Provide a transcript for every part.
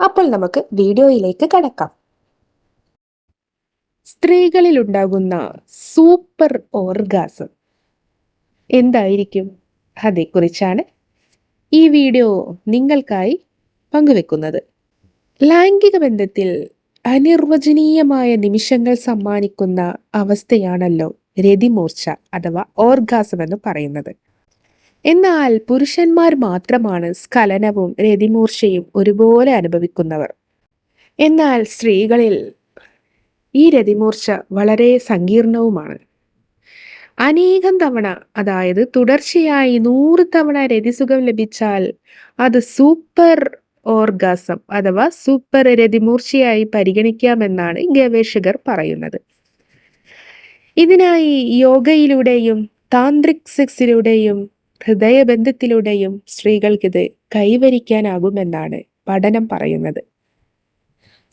അപ്പോൾ നമുക്ക് വീഡിയോയിലേക്ക് കടക്കാം. സ്ത്രീകളിൽ ഉണ്ടാകുന്ന സൂപ്പർ ഓർഗാസം എന്തായിരിക്കും? അതേക്കുറിച്ചാണ് ഈ വീഡിയോ നിങ്ങൾക്കായി പങ്കുവെക്കുന്നത്. ലൈംഗിക ബന്ധത്തിൽ അനിർവചനീയമായ നിമിഷങ്ങൾ സമ്മാനിക്കുന്ന അവസ്ഥയാണല്ലോ രതിമൂർച്ച അഥവാ ഓർഗാസം എന്ന് പറയുന്നത്. എന്നാൽ പുരുഷന്മാർ മാത്രമാണ് സ്ഖലനവും രതിമൂർച്ചയും ഒരുപോലെ അനുഭവിക്കുന്നവർ. എന്നാൽ സ്ത്രീകളിൽ ഈ രതിമൂർച്ച വളരെ സങ്കീർണവുമാണ്. അനേകം തവണ അതായത് തുടർച്ചയായി നൂറ് തവണ രതിസുഖം ലഭിച്ചാൽ അത് സൂപ്പർ ഓർഗാസം അഥവാ സൂപ്പർ രതിമൂർച്ചയായി പരിഗണിക്കാമെന്നാണ് ഗവേഷകർ പറയുന്നത്. ഇതിനായി യോഗയിലൂടെയും താന്ത്രിക് സെക്സിലൂടെയും ഹൃദയബന്ധത്തിലൂടെയും സ്ത്രീകൾക്കിത് കൈവരിക്കാനാകുമെന്നാണ് പഠനം പറയുന്നത്.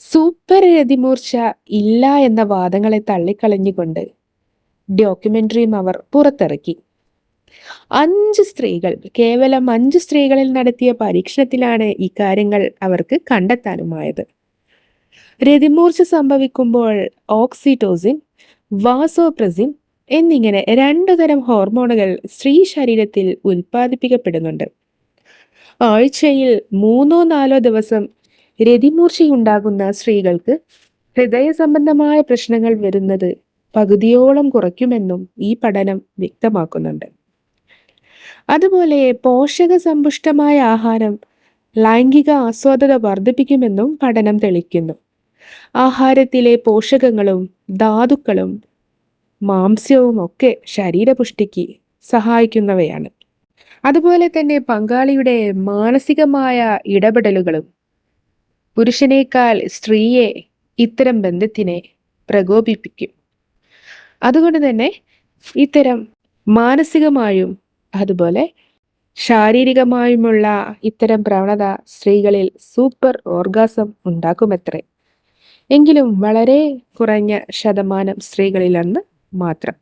സൂപ്പർ രതിമൂർച്ച ഇല്ല എന്ന വാദങ്ങളെ തള്ളിക്കളഞ്ഞുകൊണ്ട് ഡോക്യുമെന്ററിയും അവർ പുറത്തിറക്കി. അഞ്ച് സ്ത്രീകൾ കേവലം അഞ്ച് സ്ത്രീകളിൽ നടത്തിയ പരീക്ഷണത്തിലാണ് ഇക്കാര്യങ്ങൾ അവർക്ക് കണ്ടെത്താനുമായത്. രതിമൂർച്ച സംഭവിക്കുമ്പോൾ ഓക്സിറ്റോസിൻ വാസോപ്രസിൻ എന്നിങ്ങനെ രണ്ടു തരം ഹോർമോണുകൾ സ്ത്രീ ശരീരത്തിൽ ഉൽപ്പാദിപ്പിക്കപ്പെടുന്നുണ്ട്. ആഴ്ചയിൽ മൂന്നോ നാലോ ദിവസം രതിമൂർച്ചയുണ്ടാകുന്ന സ്ത്രീകൾക്ക് ഹൃദയ സംബന്ധമായ പ്രശ്നങ്ങൾ വരുന്നത് പകുതിയോളം കുറയ്ക്കുമെന്നും ഈ പഠനം വ്യക്തമാക്കുന്നുണ്ട്. അതുപോലെ പോഷക സമ്പുഷ്ടമായ ആഹാരം ലൈംഗിക ആസ്വാദത വർദ്ധിപ്പിക്കുമെന്നും പഠനം തെളിക്കുന്നു ആഹാരത്തിലെ പോഷകങ്ങളും ധാതുക്കളും മാംസ്യവും ഒക്കെ ശരീരപുഷ്ടിക്ക് സഹായിക്കുന്നവയാണ്. അതുപോലെ തന്നെ പങ്കാളിയുടെ മാനസികമായ ഇടപെടലുകളും പുരുഷനേക്കാൾ സ്ത്രീയെ ഇത്തരം ബന്ധത്തിനെ പ്രകോപിപ്പിക്കും. അതുകൊണ്ട് തന്നെ ഇത്തരം മാനസികമായും അതുപോലെ ശാരീരികമായുമുള്ള ഇത്തരം പ്രവണത സ്ത്രീകളിൽ സൂപ്പർ ഓർഗാസം ഉണ്ടാക്കുമത്രേ. എങ്കിലും വളരെ കുറഞ്ഞ ശതമാനം സ്ത്രീകളിലെന്ന് മാത്രം